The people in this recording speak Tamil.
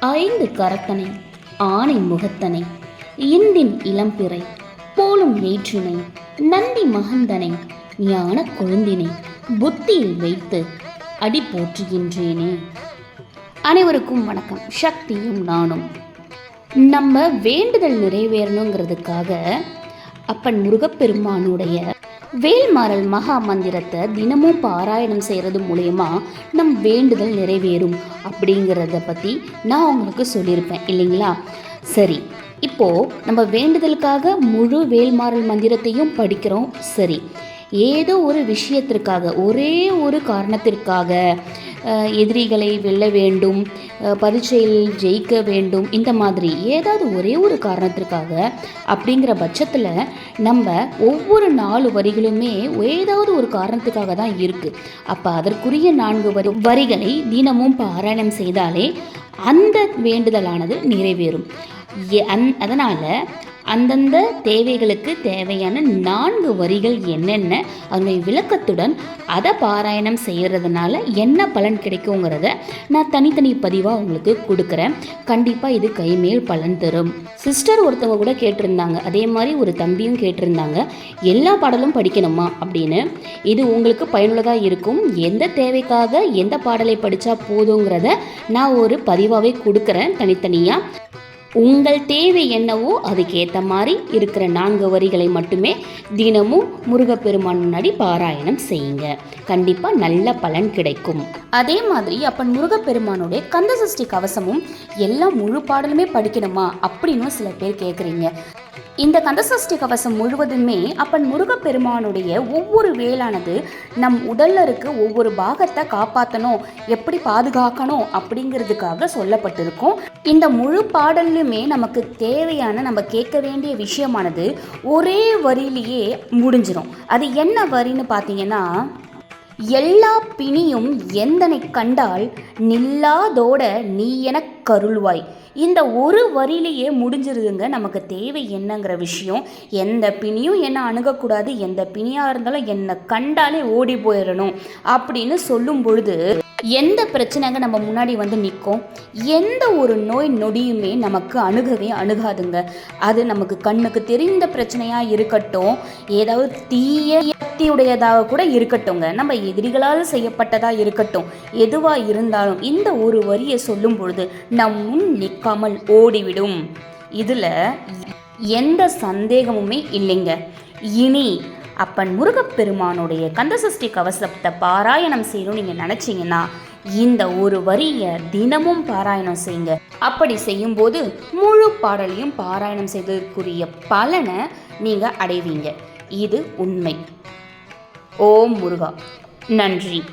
ஐந்து கரத்தனை ஆனை முகத்தனை இந்தின் இளம்பிறை போலும் ஏற்றினை நந்தி மகந்தனை ஞான கொழுந்தினை புத்தியில் வைத்து அடி போற்றுகின்றேனே. அனைவருக்கும் வணக்கம். சக்தியும் நானும். நம்ம வேண்டுதல் நிறைவேறணுங்கிறதுக்காக அப்பன் முருகப்பெருமானுடைய வேல்மாறல் மகா மந்திரத்தை தினமும் பாராயணம் செய்கிறது மூலயமா நம் வேண்டுதல் நிறைவேறும் அப்படிங்கிறத பற்றி நான் உங்களுக்கு சொல்லியிருப்பேன் இல்லைங்களா? சரி இப்போது நம்ம வேண்டுதலுக்காக முழு வேல்மாறல் மந்திரத்தையும் படிக்கிறோம். சரி ஏதோ ஒரு விஷயத்திற்காக ஒரே ஒரு காரணத்திற்காக எதிரிகளை வெல்ல வேண்டும் பரீட்சையில் ஜெயிக்க வேண்டும் இந்த மாதிரி ஏதாவது ஒரே ஒரு காரணத்திற்காக அப்படிங்கிற பட்சத்தில் நம்ம ஒவ்வொரு நாலு வரிகளுமே ஏதாவது ஒரு காரணத்துக்காக தான் இருக்குது அப்போ அதற்குரிய நான்கு வரி வரிகளை தினமும் பாராயணம் செய்தாலே அந்த வேண்டுதலானது நிறைவேறும். எ- அந் அதனால் அந்தந்த தேவைகளுக்கு தேவையான நான்கு வரிகள் என்னென்ன அதனுடைய விளக்கத்துடன் அதை பாராயணம் செய்கிறதுனால என்ன பலன் கிடைக்குங்கிறத நான் தனித்தனி பதிவாக உங்களுக்கு கொடுக்குறேன். கண்டிப்பாக இது கைமேல் பலன் தரும். சிஸ்டர் ஒருத்தவங்க கூட கேட்டிருந்தாங்க. அதே மாதிரி ஒரு தம்பியும் கேட்டிருந்தாங்க. எல்லா பாடலும் படிக்கணுமா அப்படின்னு. இது உங்களுக்கு பயனுள்ளதாக இருக்கும். எந்த தேவைக்காக எந்த பாடலை படித்தா போதுங்கிறத நான் ஒரு பதிவாகவே கொடுக்குறேன் தனித்தனியாக உங்கள் தேவை என்னவோ அதுக்கேற்ற மாதிரி இருக்கிற நான்கு வரிகளை மட்டுமே தினமும் முருகப்பெருமான் முன்னாடி பாராயணம் செய்யுங்க. கண்டிப்பாக நல்ல பலன் கிடைக்கும். அதே மாதிரி அப்பன் முருகப்பெருமானுடைய கந்த சஷ்டி கவசமும் எல்லாம் முழு பாடலுமே படிக்கணுமா அப்படின்னு சில பேர் கேட்குறீங்க இந்த கந்தசஷ்டி கவசம் முழுவதுமே அப்பன் முருகப்பெருமானுடைய ஒவ்வொரு வேலானது நம் உடல்ல இருக்க ஒவ்வொரு பாகத்தை காப்பாற்றணும் எப்படி பாதுகாக்கணும் அப்படிங்கிறதுக்காக சொல்லப்பட்டிருக்கும். இந்த முழு பாடல்லுமே நமக்கு தேவையான நம்ம கேட்க வேண்டிய விஷயமானது ஒரே வரியிலேயே முடிஞ்சிடும் அது என்ன வரின்னு பார்த்தீங்கன்னா எல்லா பிணியும் எந்தனை கண்டால் நில்லாதோட நீ எனக் கருள்வாய். இந்த ஒரு வரியிலேயே முடிஞ்சிருதுங்க நமக்கு தேவை என்னங்கிற விஷயம். எந்த பிணியும் என்னை அணுகக்கூடாது எந்த பிணியாக இருந்தாலும் என்னை கண்டாலே ஓடி போயிடணும் அப்படின்னு சொல்லும் பொழுது எந்த பிரச்சனைங்க நம்ம முன்னாடி வந்து நிற்கும்? எந்த ஒரு நோய் நொடியுமே நமக்கு அணுகவே அணுகாதுங்க. அது நமக்கு கண்ணுக்கு தெரிந்த பிரச்சனையாக இருக்கட்டும் ஏதாவது தீய சக்தியுடையதாக கூட இருக்கட்டுங்க நம்ம எதிரிகளால் செய்யப்பட்டதாக இருக்கட்டும். எதுவாக இருந்தாலும் இந்த ஒரு வரியை சொல்லும் பொழுது நம் முன் நிற்காமல் ஓடிவிடும். இதில் எந்த சந்தேகமுமே இல்லைங்க. இனி அப்பன் முருகப்பெருமானுடைய கந்தசஷ்டி கவசத்தை பாராயணம் செய்யணும்னு நீங்கள் நினச்சிங்கன்னா இந்த ஒரு வரியை தினமும் பாராயணம் செய்யுங்க. அப்படி செய்யும்போது முழு பாடலையும் பாராயணம் செய்ததற்குரிய பலனை நீங்கள் அடைவீங்க. இது உண்மை. ஓம் முருகா. நன்றி.